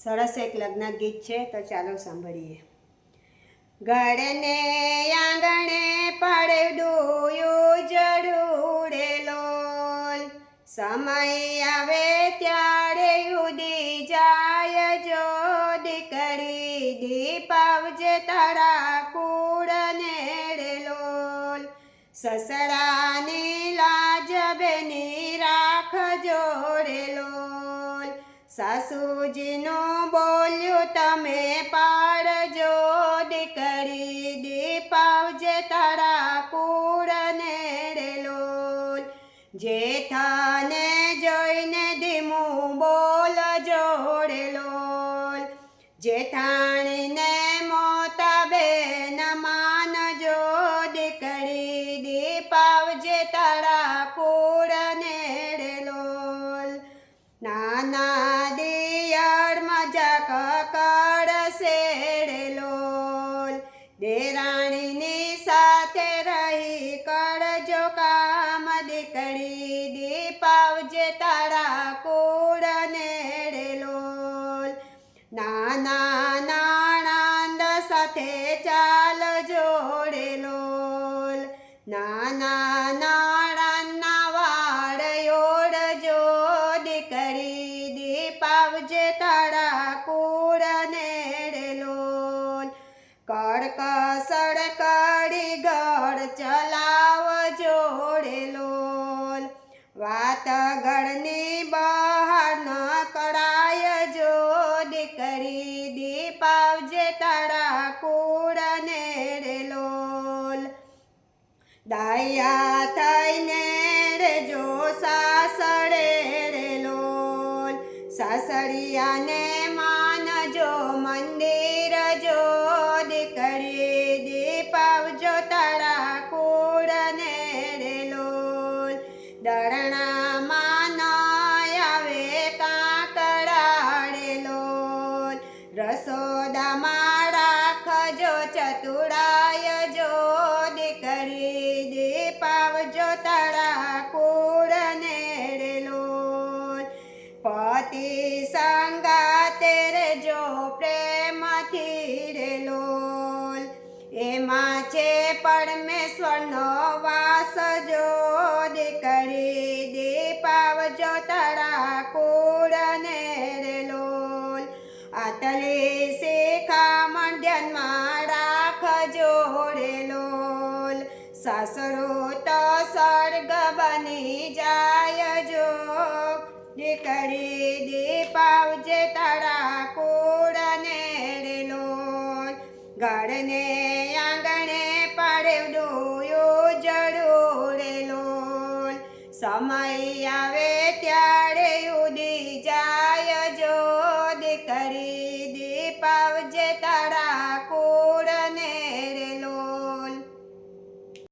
સરસ એક લગ્ન ગીત છે, તો ચાલો સાંભળીએ. ઘરને આંગણે પડડું જડુડેલો સમય આવે ત્યારે ઉદી જાય જો દીકરી દીપાવજે તારા કુળ નેડેલો સસરાની સાસુજીનું બોલ્યું, તમે પાડજો દીકરી દીપાવજે તારા કુળ નેડે લોલ જેઠાને જોઈને ધીમું બોલ જોડે લોલ દીકરી દીપાવજે તારા કુળ નેડેલો નાના નાણાંદ સાથે ચાલ જોડેલો. નાના નાણાંના વાળ જો દીકરી દીપાવજે તારા કુળ નેડેલો કડક સડકડી કડી ગળ ચલાવ તારા કુળ નેડે લોલ. દાયા થઈને રે જો સાસડે રે લોલ. સાસરિયાને માનજો મંદિર વાસ દીકરી દીકરી દીપાવજો તારા કુળ રે લોલ. આતલી શિખામણ ધ્યાનમાં રાખજો રે લોલ. સાસરો તો સ્વર્ગ બની જાય જો. દીકરી દીપાવજે તારા કુળ રે લોલ. ઘરને સમય આવે ત્યારે ઉડી જાય જો દીકરી દીપાવજે તારા